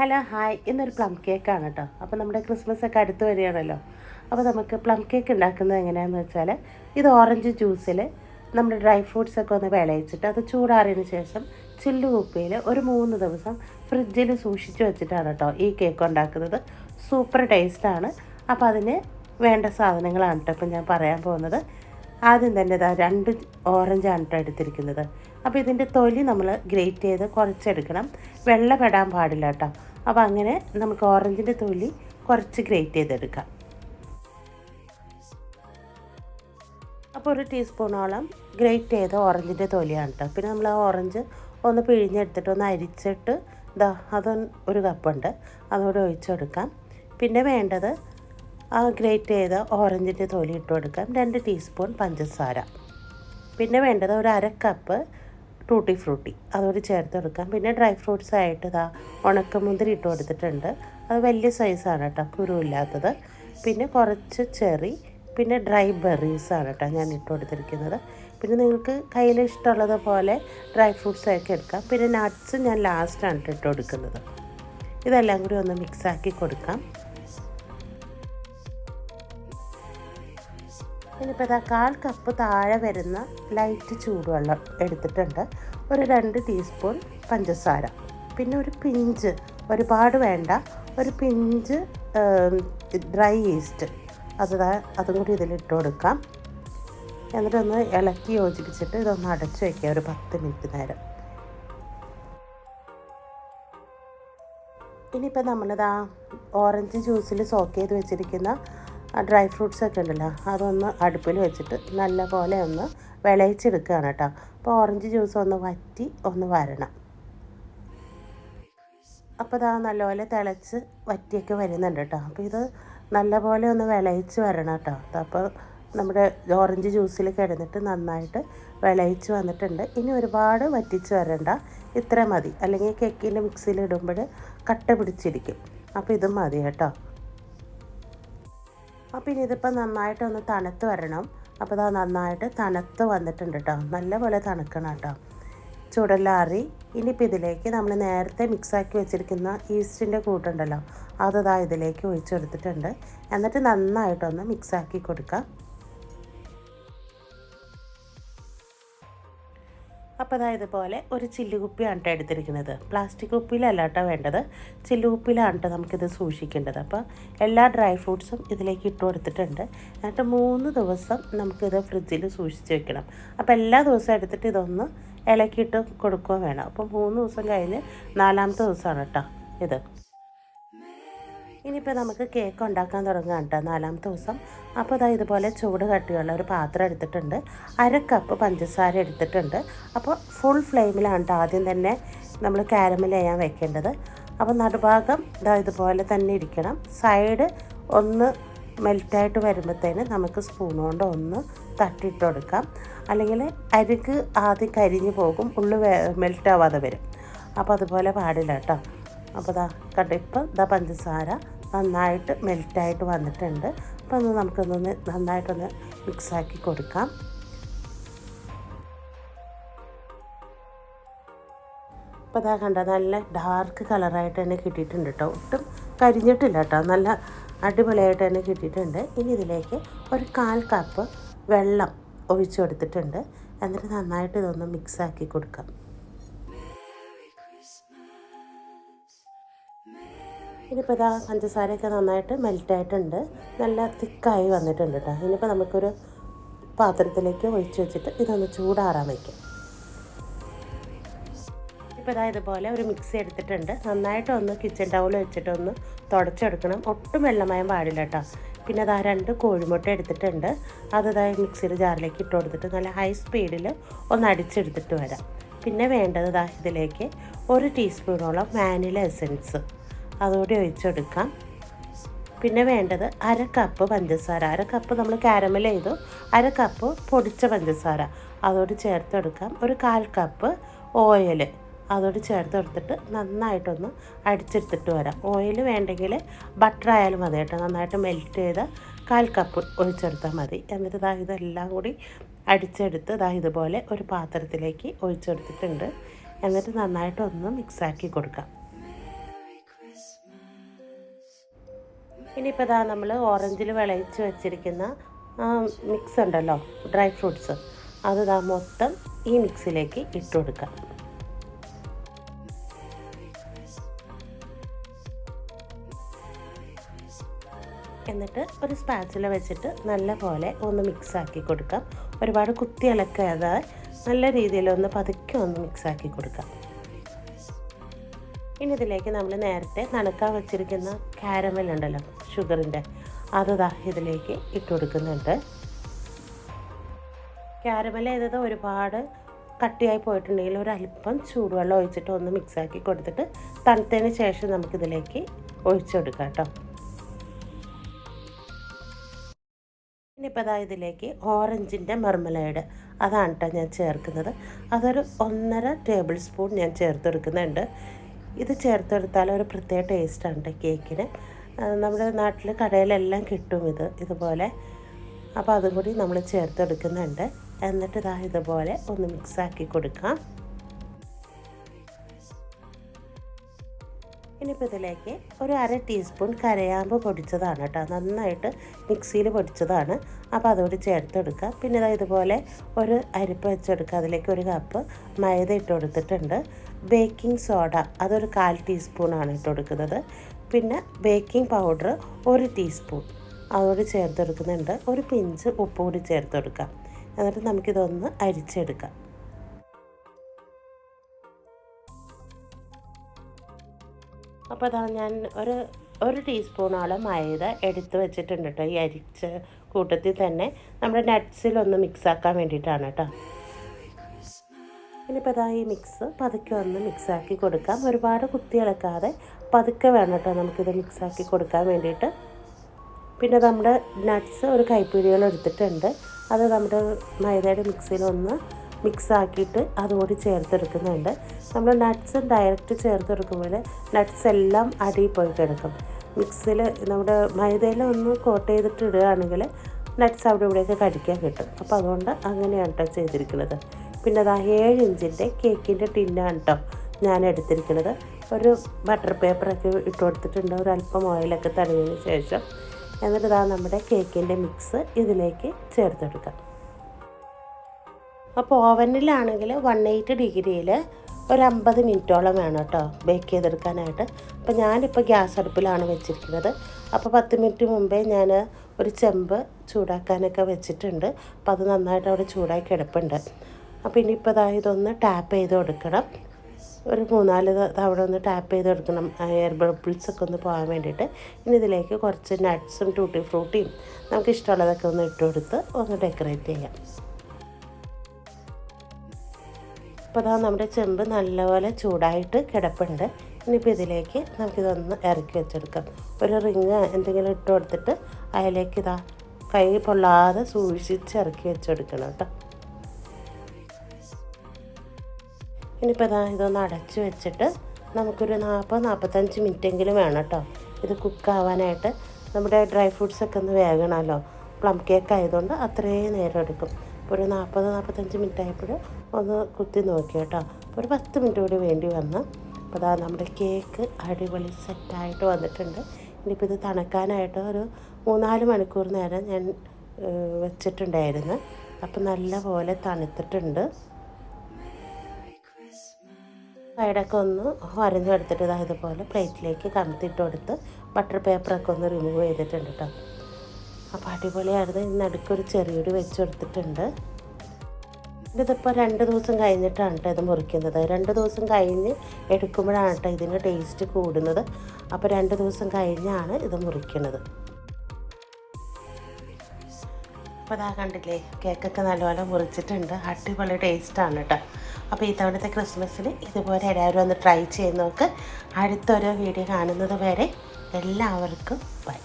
Hello hi. ഇന്നൊരു plum കേക്കാണ് കേട്ടോ. അപ്പോൾ നമ്മുടെ ക്രിസ്മസ് ഒക്കെ അടുത്ത് വരികയാണല്ലോ. അപ്പോൾ നമുക്ക് പ്ലം കേക്ക് ഉണ്ടാക്കുന്നത് എങ്ങനെയാണെന്ന് വെച്ചാൽ ഇത് ഓറഞ്ച് ജ്യൂസിൽ നമ്മൾ ഡ്രൈ ഫ്രൂട്ട്സ് ഒക്കെ ഒന്ന് വിളയിച്ചിട്ട് അത് ചൂടാറിയതിന് ശേഷം ചില്ലു കുപ്പിയിൽ ഒരു മൂന്ന് ദിവസം ഫ്രിഡ്ജിൽ സൂക്ഷിച്ച് വെച്ചിട്ടാണ് കേട്ടോ ഈ കേക്ക് ഉണ്ടാക്കുന്നത്. സൂപ്പർ ടേസ്റ്റാണ്. അപ്പോൾ അതിന് വേണ്ട സാധനങ്ങളാണ് കേട്ടോ ഇപ്പം ഞാൻ പറയാൻ പോകുന്നത്. ആദ്യം തന്നെ ഇതാ രണ്ട് ഓറഞ്ചാണ് കേട്ടോ എടുത്തിരിക്കുന്നത്. അപ്പോൾ ഇതിന്റെ തൊലി നമ്മൾ ഗ്രേറ്റ് ചെയ്ത് കുറച്ചെടുക്കണം. വെള്ള പെടാൻ പാടില്ല കേട്ടോ. അപ്പോൾ അങ്ങനെ നമുക്ക് ഓറഞ്ചിന്റെ തൊലി കുറച്ച് ഗ്രേറ്റ് ചെയ്തെടുക്കാം. അപ്പോൾ ഒരു ടീസ്പൂണോളം ഗ്രേറ്റ് ചെയ്ത ഓറഞ്ചിന്റെ തൊലിയാണ് കേട്ടോ പിന്നെ നമ്മൾ ആ ഓറഞ്ച് ഒന്ന് പിഴിഞ്ഞെടുത്തിട്ട് ഒന്ന് അരിച്ചിട്ട് ഇതാ അത് ഒരു കപ്പുണ്ട്. അതോടെ ഒഴിച്ചെടുക്കാം പിന്നെ വേണ്ടത് ആ ഗ്രേറ്റ് ചെയ്ത ഓറഞ്ചിന്റെ തൊലി ഇട്ട് കൊടുക്കാം. രണ്ട് ടീസ്പൂൺ പഞ്ചസാര. പിന്നെ വേണ്ടത് ഒരു അര കപ്പ് ടൂട്ടി ഫ്രൂട്ടി അതോട് ചേർത്ത് കൊടുക്കാം പിന്നെ ഡ്രൈ ഫ്രൂട്ട്സ് ആയിട്ട് ഇതാ ഉണക്കമുന്തിരി ഇട്ട് കൊടുത്തിട്ടുണ്ട്. അത് വലിയ സൈസാണ് കേട്ടോ. കുരുവില്ലാത്തത്. പിന്നെ കുറച്ച് ചെറി പിന്നെ ഡ്രൈ ബെറീസാണ് കേട്ടോ ഞാൻ ഇട്ട് കൊടുത്തിരിക്കുന്നത്. പിന്നെ നിങ്ങൾക്ക് കയ്യിൽ ഇഷ്ടമുള്ളത് പോലെ ഡ്രൈ ഫ്രൂട്ട്സ് ഒക്കെ എടുക്കാം. പിന്നെ നട്ട്സ് ഞാൻ ലാസ്റ്റാണ് ഇട്ട് കൊടുക്കുന്നത്. ഇതെല്ലാം കൂടി ഒന്ന് മിക്സാക്കി കൊടുക്കാം. ഇനിയിപ്പോൾ ഇതാ കാൽ കപ്പ് താഴെ വരുന്ന ലൈറ്റ് ചൂടുവെള്ളം എടുത്തിട്ടുണ്ട്. ഒരു രണ്ട് ടീസ്പൂൺ പഞ്ചസാര. പിന്നെ ഒരു പിഞ്ച് ഒരുപാട് വേണ്ട ഒരു പിഞ്ച് ഡ്രൈ ഈസ്റ്റ് അത് അതും കൂടി ഇതിലിട്ട് കൊടുക്കാം. എന്നിട്ടൊന്ന് ഇളക്കി യോജിപ്പിച്ചിട്ട് ഇതൊന്ന് അടച്ചു വയ്ക്കുക ഒരു പത്ത് മിനിറ്റ് നേരം. ഇനിയിപ്പോൾ നമ്മളിതാ ഓറഞ്ച് ജ്യൂസിൽ സോക്ക് ചെയ്ത് വെച്ചിരിക്കുന്ന ഡ്രൈ ഫ്രൂട്ട്സ് ഒക്കെ ഉണ്ടല്ലോ അതൊന്ന് അടുപ്പിൽ വെച്ചിട്ട് നല്ല പോലെ ഒന്ന് വിളയിച്ചെടുക്കുകയാണ് കേട്ടോ. അപ്പോൾ ഓറഞ്ച് ജ്യൂസ് ഒന്ന് വറ്റി ഒന്ന് വരണം. അപ്പോൾ ഇതാ നല്ലപോലെ തിളച്ച് വറ്റിയൊക്കെ വരുന്നുണ്ട് കേട്ടോ. അപ്പോൾ ഇത് നല്ലപോലെ ഒന്ന് വിളയിച്ച് വരണം കേട്ടോ. അപ്പോൾ നമ്മുടെ ഓറഞ്ച് ജ്യൂസിൽ കിടന്നിട്ട് നന്നായിട്ട് വിളയിച്ച് വന്നിട്ടുണ്ട്. ഇനി ഒരുപാട് വറ്റിച്ച് വരണ്ട. ഇത്ര മതി. അല്ലെങ്കിൽ കേക്കിന്റെ മിക്സിയിൽ ഇടുമ്പോൾ കട്ട പിടിച്ചിരിക്കും. അപ്പോൾ ഇത് മതി കേട്ടോ. അപ്പോൾ ഇനി ഇതിപ്പോൾ നന്നായിട്ടൊന്ന് തണുത്ത് വരണം. അപ്പോൾ ഇതാ നന്നായിട്ട് തണുത്ത് വന്നിട്ടുണ്ട് കേട്ടോ നല്ലപോലെ തണുക്കണം കേട്ടോ ചുടലാറി ഇനിയിപ്പോൾ ഇതിലേക്ക് നമ്മൾ നേരത്തെ മിക്സാക്കി വെച്ചിരിക്കുന്ന ഈസ്റ്റിന്റെ കൂട്ടുണ്ടല്ലോ. അത് ഇതാ ഇതിലേക്ക് ഒഴിച്ചെടുത്തിട്ടുണ്ട്. എന്നിട്ട് നന്നായിട്ടൊന്ന് മിക്സാക്കി കൊടുക്കാം. അപ്പോൾ അതായത് പോലെ ഒരു ചില്ലുകുപ്പിയാണ് കേട്ടോ എടുത്തിരിക്കുന്നത്. പ്ലാസ്റ്റിക് കുപ്പിയിലല്ല കേട്ടോ വേണ്ടത്. ചില്ലുകുപ്പിയിലാണ് കേട്ടോ നമുക്കിത് സൂക്ഷിക്കേണ്ടത്. അപ്പോൾ എല്ലാ ഡ്രൈ ഫ്രൂട്ട്സും ഇതിലേക്ക് ഇട്ട് കൊടുത്തിട്ടുണ്ട്. എന്നിട്ട് മൂന്ന് ദിവസം നമുക്കിത് ഫ്രിഡ്ജിൽ സൂക്ഷിച്ച് വെക്കണം. അപ്പോൾ എല്ലാ ദിവസവും എടുത്തിട്ട് ഇതൊന്ന് ഇളക്കിയിട്ട് കൊടുക്കുകയും വേണം. അപ്പോൾ മൂന്ന് ദിവസം കഴിഞ്ഞ് നാലാമത്തെ ദിവസമാണ് കേട്ടോ ഇത്. ഇനിയിപ്പോൾ നമുക്ക് കേക്ക് ഉണ്ടാക്കാൻ തുടങ്ങാം കേട്ടോ നാലാമത്തെ ദിവസം. അപ്പോൾ അതാ ഇതുപോലെ ചൂട് കട്ടിയുള്ള ഒരു പാത്രം എടുത്തിട്ടുണ്ട്. അര കപ്പ് പഞ്ചസാര എടുത്തിട്ടുണ്ട്. അപ്പോൾ ഫുൾ ഫ്ലെയിമിലാണ് ആദ്യം തന്നെ നമ്മൾ കാരമൽ ചെയ്യാൻ വെക്കേണ്ടത്. അപ്പോൾ നടുഭാഗം ഇതാ ഇതുപോലെ തന്നെ ഇരിക്കണം. സൈഡ് ഒന്ന് മെൽറ്റായിട്ട് വരുമ്പോഴത്തേന് നമുക്ക് സ്പൂൺ കൊണ്ട് ഒന്ന് തട്ടിയിട്ട് കൊടുക്കാം. അല്ലെങ്കിൽ അരിക്ക് ആദ്യം കരിഞ്ഞു പോകും. ഉള്ളു മെൽറ്റാവാതെ വരും. അപ്പോൾ അതുപോലെ പാടില്ല കേട്ടോ അപ്പോൾ ഇതാ കടിപ്പ് ഇപ്പം ഇതാ പഞ്ചസാര നന്നായിട്ട് മെൽറ്റായിട്ട് വന്നിട്ടുണ്ട്. അപ്പോൾ ഒന്ന് നമുക്കൊന്ന് നന്നായിട്ടൊന്ന് മിക്സാക്കി കൊടുക്കാം. അപ്പോൾ അതാ കണ്ട നല്ല ഡാർക്ക് കളറായിട്ട് തന്നെ കിട്ടിയിട്ടുണ്ട് കേട്ടോ ഒട്ടും കരിഞ്ഞിട്ടില്ല കേട്ടോ നല്ല അടിപൊളിയായിട്ട് തന്നെ കിട്ടിയിട്ടുണ്ട്. ഇനി ഇതിലേക്ക് ഒരു കാൽ കപ്പ് വെള്ളം ഒഴിച്ചു കൊടുത്തിട്ടുണ്ട്. എന്നിട്ട് നന്നായിട്ട് ഇതൊന്ന് മിക്സാക്കി കൊടുക്കാം. ഇനിയിപ്പോൾ ഇതാ പഞ്ചസാരയൊക്കെ നന്നായിട്ട് മെൽറ്റായിട്ടുണ്ട് നല്ല തിക്കായി വന്നിട്ടുണ്ട് കേട്ടോ ഇനിയിപ്പോൾ നമുക്കൊരു പാത്രത്തിലേക്ക് ഒഴിച്ച് വെച്ചിട്ട് ഇതൊന്ന് ചൂടാറാൻ വയ്ക്കാം ഇപ്പോൾ ഇതാ ഇതുപോലെ ഒരു മിക്സി എടുത്തിട്ടുണ്ട്. നന്നായിട്ട് ഒന്ന് കിച്ചൺ ടൗൾ വെച്ചിട്ട് ഒന്ന് തുടച്ചെടുക്കണം. ഒട്ടും വെള്ളമയം പാടില്ല കേട്ടോ പിന്നെ അതാ രണ്ട് കോഴിമുട്ട എടുത്തിട്ടുണ്ട്. അത് ഇതാ മിക്സിയുടെ ജാറിലേക്ക് ഇട്ട് കൊടുത്തിട്ട് നല്ല ഹൈ സ്പീഡിൽ ഒന്ന് അടിച്ചെടുത്തിട്ട് വരാം. പിന്നെ വേണ്ടത് ഇതാ ഇതിലേക്ക് ഒരു ടീസ്പൂണോളം വാനില എസൻസ് അതുകൂടി ഒഴിച്ചെടുക്കാം. പിന്നെ വേണ്ടത് അര കപ്പ് പഞ്ചസാര. അര കപ്പ് നമ്മൾ കാരമൽ ചെയ്തു. അര കപ്പ് പൊടിച്ച പഞ്ചസാര. അതോട് ചേർത്തെടുക്കാം ഒരു കാൽ കപ്പ് ഓയിൽ അതോട് ചേർത്ത് കൊടുത്തിട്ട് നന്നായിട്ടൊന്ന് അടിച്ചെടുത്തിട്ട് വരാം. ഓയിൽ വേണ്ടെങ്കിൽ ബട്ടർ ആയാലും മതി കേട്ടോ. നന്നായിട്ട് മെൽറ്റ് ചെയ്ത് കാൽ കപ്പ് ഒഴിച്ചെടുത്താൽ മതി. എന്നിട്ട് ഇതാ ഇതെല്ലാം കൂടി അടിച്ചെടുത്ത് ഇതാ ഇതുപോലെ ഒരു പാത്രത്തിലേക്ക് ഒഴിച്ചെടുത്തിട്ടുണ്ട്. എന്നിട്ട് നന്നായിട്ടൊന്ന് മിക്സാക്കി കൊടുക്കാം. ഇനിയിപ്പോൾ ഇതാ നമ്മൾ ഓറഞ്ചിൽ വിളയിച്ച് വെച്ചിരിക്കുന്ന മിക്സ് ഉണ്ടല്ലോ ഡ്രൈ ഫ്രൂട്ട്സ് അത് ഇതാ മൊത്തം ഈ മിക്സിലേക്ക് ഇട്ട് കൊടുക്കാം. എന്നിട്ട് ഒരു സ്പാച്ചില വെച്ചിട്ട് നല്ല പോലെ ഒന്ന് മിക്സാക്കി കൊടുക്കാം. ഒരുപാട് കുത്തി ഇളക്കാതെ നല്ല രീതിയിൽ ഒന്ന് പതുക്കെ ഒന്ന് മിക്സാക്കി കൊടുക്കാം. ഇനി ഇതിലേക്ക് നമ്മൾ നേരത്തെ നനക്കാൻ വെച്ചിരിക്കുന്ന കാരമൽ ഉണ്ടല്ലോ ഷുഗറിന്റെ അത് ദാ ഇതിലേക്ക് ഇട്ട് കൊടുക്കുന്നുണ്ട്. കാരമൽ ചെയ്തത് ഒരുപാട് കട്ടിയായി പോയിട്ടുണ്ടെങ്കിൽ ഒരല്പം ചൂടുവെള്ളം ഒഴിച്ചിട്ട് ഒന്ന് മിക്സാക്കി കൊടുത്തിട്ട് തണുത്തതിന് ശേഷം നമുക്കിതിലേക്ക് ഒഴിച്ചെടുക്കാം കേട്ടോ. ഇനിയിപ്പോൾ അതാ ഇതിലേക്ക് ഓറഞ്ചിന്റെ മെർമലൈഡ് അതാണ് കേട്ടോ ഞാൻ ചേർക്കുന്നത്. അതൊരു ഒന്നര ടേബിൾ സ്പൂൺ ഞാൻ ചേർത്ത് ചേർത്തെടുക്കുന്നുണ്ട് ഇത് ചേർത്തെടുത്താൽ ഒരു പ്രത്യേക ടേസ്റ്റാണ് കേട്ടോ കേക്കിന്. നമ്മുടെ നാട്ടിൽ കടയിലെല്ലാം കിട്ടും ഇത് ഇതുപോലെ. അപ്പോൾ അതും കൂടി നമ്മൾ ചേർത്തെടുക്കുന്നുണ്ട്. എന്നിട്ട് ഇതാ ഇതുപോലെ ഒന്ന് മിക്സാക്കി കൊടുക്കാം. ഇനിയിപ്പോൾ ഇതിലേക്ക് ഒരു അര ടീസ്പൂൺ കരയാമ്പ് പൊടിച്ചതാണ് കേട്ടോ. നന്നായിട്ട് മിക്സിയിൽ പൊടിച്ചതാണ്. അപ്പോൾ അതോട് ചേർത്തെടുക്കുക പിന്നെ ഇതാ ഇതുപോലെ ഒരു അരിപ്പ് വെച്ചെടുക്കുക അതിലേക്ക് ഒരു കപ്പ് മൈദ ഇട്ട് കൊടുത്തിട്ടുണ്ട്. ബേക്കിംഗ് സോഡ അതൊരു കാൽ ടീസ്പൂണാണ് ഇട്ട് കൊടുക്കുന്നത്. പിന്നെ ബേക്കിംഗ് പൗഡർ ഒരു ടീസ്പൂൺ അതോട് ചേർത്തെടുക്കുന്നുണ്ട്. ഒരു പിഞ്ച് ഉപ്പ് കൂടി ചേർത്തെടുക്കാം എന്നിട്ട് നമുക്കിതൊന്ന് അരിച്ചെടുക്കാം. അപ്പോൾ അതാണ് ഞാൻ ഒരു ഒരു ടീസ്പൂണോളം മൈദ എടുത്ത് വെച്ചിട്ടുണ്ട് കേട്ടോ ഈ അരിച്ച കൂട്ടത്തിൽ തന്നെ. നമ്മുടെ നട്ട്സിലൊന്ന് മിക്സ് ആക്കാൻ വേണ്ടിയിട്ടാണ് കേട്ടോ ഇനിയിപ്പോൾ അതാ ഈ മിക്സ് പതുക്കെ ഒന്ന് മിക്സാക്കി കൊടുക്കാം. ഒരുപാട് കുത്തി ഇളക്കാതെ പതുക്കെ വേണം കേട്ടോ നമുക്കിത് മിക്സാക്കി കൊടുക്കാൻ വേണ്ടിയിട്ട്. പിന്നെ നമ്മുടെ നട്ട്സ് ഒരു കൈപ്പിടികൾ എടുത്തിട്ടുണ്ട്. അത് നമ്മുടെ മൈദയുടെ മിക്സിയിലൊന്ന് മിക്സ് ആക്കിയിട്ട് അതുകൂടി ചേർത്തെടുക്കുന്നുണ്ട്. നമ്മൾ നട്ട്സ് ഡയറക്റ്റ് ചേർത്തെടുക്കുമ്പോൾ നട്ട്സ് എല്ലാം അടിയിൽ പോയി കിടക്കും. മിക്സിൽ നമ്മുടെ മൈദയിൽ ഒന്ന് കോട്ട് ചെയ്തിട്ട് ഇടുകയാണെങ്കിൽ നട്ട്സ് അവിടെ ഇവിടെയൊക്കെ കടിക്കാൻ കിട്ടും. അപ്പോൾ അതുകൊണ്ട് അങ്ങനെയാണ് കേട്ടോ ചെയ്തിരിക്കുന്നത്. പിന്നെ അതാ ഏഴ് ഇഞ്ചിന്റെ കേക്കിന്റെ ടിന്നാണ് കേട്ടോ ഞാൻ എടുത്തിരിക്കുന്നത് ഒരു ബട്ടർ പേപ്പറൊക്കെ ഇട്ട് കൊടുത്തിട്ടുണ്ട്. ഒരു അല്പം ഓയിലൊക്കെ തടവിയതിന് ശേഷം എന്നിട്ട് ഇതാ നമ്മുടെ കേക്കിന്റെ മിക്സ് ഇതിലേക്ക് ചേർത്തെടുക്കാം. അപ്പോൾ ഓവനിലാണെങ്കിൽ വൺ എയ്റ്റ് ഡിഗ്രിയിൽ ഒരു അമ്പത് മിനിറ്റോളം വേണം കേട്ടോ ബേക്ക് ചെയ്തെടുക്കാനായിട്ട്. അപ്പോൾ ഞാനിപ്പോൾ ഗ്യാസ് അടുപ്പിലാണ് വെച്ചിരിക്കുന്നത്. അപ്പോൾ പത്ത് മിനിറ്റ് മുമ്പേ ഞാൻ ഒരു ചെമ്പ് ചൂടാക്കാനൊക്കെ വെച്ചിട്ടുണ്ട്. അപ്പോൾ അത് നന്നായിട്ട് അവിടെ ചൂടാക്കി കിടപ്പുണ്ട്. അപ്പോൾ ഇനിയിപ്പോൾ ഇതാ ഇതൊന്ന് ടാപ്പ് ചെയ്ത് കൊടുക്കണം. ഒരു മൂന്നാൽ തവണ ഒന്ന് ടാപ്പ് ചെയ്ത് കൊടുക്കണം. എയർ ബബിൾസ് ഒക്കെ ഒന്ന് പോകാൻ വേണ്ടിയിട്ട്. ഇനി ഇതിലേക്ക് കുറച്ച് നട്ട്സും ടൂട്ടി ഫ്രൂട്ടിയും നമുക്ക് ഇഷ്ടമുള്ളതൊക്കെ ഒന്ന് ഇട്ട് കൊടുത്ത് ഒന്ന് ഡെക്കറേറ്റ് ചെയ്യാം. അപ്പോൾ അതാ നമ്മുടെ ചെമ്പ് നല്ലപോലെ ചൂടായിട്ട് കിടപ്പുണ്ട്. ഇനിയിപ്പോൾ ഇതിലേക്ക് നമുക്കിതൊന്ന് ഇറക്കി വെച്ചെടുക്കാം. ഒരു റിങ് എന്തെങ്കിലും ഇട്ട് കൊടുത്തിട്ട് അതിലേക്ക് ഇതാ കൈ പൊള്ളാതെ സൂക്ഷിച്ച് ഇറക്കി വെച്ചെടുക്കണം കേട്ടോ. ഇനിയിപ്പോൾ ഇതാ ഇതൊന്ന് അടച്ച് വെച്ചിട്ട് നമുക്കൊരു നാൽപ്പത് നാൽപ്പത്തഞ്ച് മിനിറ്റെങ്കിലും വേണം കേട്ടോ. ഇത് കുക്കാവാനായിട്ട്. നമ്മുടെ ഡ്രൈ ഫ്രൂട്ട്സ് ഒക്കെ ഒന്ന് വേകണമല്ലോ. പ്ലം കേക്ക് ആയതുകൊണ്ട് അത്രയും നേരം എടുക്കും. ഇപ്പോൾ ഒരു നാൽപ്പത് നാൽപ്പത്തഞ്ച് മിനിറ്റ് ആയപ്പോൾ ഒന്ന് കുത്തി നോക്കി കേട്ടോ. അപ്പോൾ ഒരു പത്ത് മിനിറ്റ് കൂടി വേണ്ടി വന്ന് അപ്പോൾ അതാ നമ്മുടെ കേക്ക് അടിപൊളി സെറ്റായിട്ട് വന്നിട്ടുണ്ട്. ഇനിയിപ്പോൾ ഇത് തണുക്കാനായിട്ട് ഒരു മൂന്നാൽ മണിക്കൂർ നേരം ഞാൻ വെച്ചിട്ടുണ്ടായിരുന്നു. അപ്പോൾ നല്ല പോലെ തണുത്തിട്ടുണ്ട്. സൈഡൊക്കെ ഒന്ന് വരഞ്ഞെടുത്തിട്ട് ഇതാ ഇതുപോലെ പ്ലേറ്റിലേക്ക് കമത്തിട്ട് കൊടുത്ത് ബട്ടർ പേപ്പറൊക്കെ ഒന്ന് റിമൂവ് ചെയ്തിട്ടുണ്ട് കേട്ടോ അപ്പോൾ അടിപൊളിയായിരുന്നു. നടുക്കൊരു ചെറിയൊരു വെച്ച് കൊടുത്തിട്ടുണ്ട്. ഇതിപ്പോൾ രണ്ട് ദിവസം കഴിഞ്ഞിട്ടാണ് കേട്ടോ ഇത് മുറിക്കുന്നത്. രണ്ട് ദിവസം കഴിഞ്ഞ് എടുക്കുമ്പോഴാണ് കേട്ടോ ഇതിന്റെ ടേസ്റ്റ് കൂടുന്നത്. അപ്പോൾ രണ്ട് ദിവസം കഴിഞ്ഞാണ് ഇത് മുറിക്കുന്നത് അപ്പോൾ അതാ കണ്ടില്ലേ കേക്കൊക്കെ നല്ലപോലെ മുറിച്ചിട്ടുണ്ട്. അടിപൊളി ടേസ്റ്റാണ് കേട്ടോ അപ്പോൾ ഈ തവണത്തെ ക്രിസ്മസിന് ഇതുപോലെ എല്ലാവരും ഒന്ന് ട്രൈ ചെയ്ത് നോക്ക്. അടുത്തൊരു വീഡിയോ കാണുന്നത് വരെ എല്ലാവർക്കും ബൈ.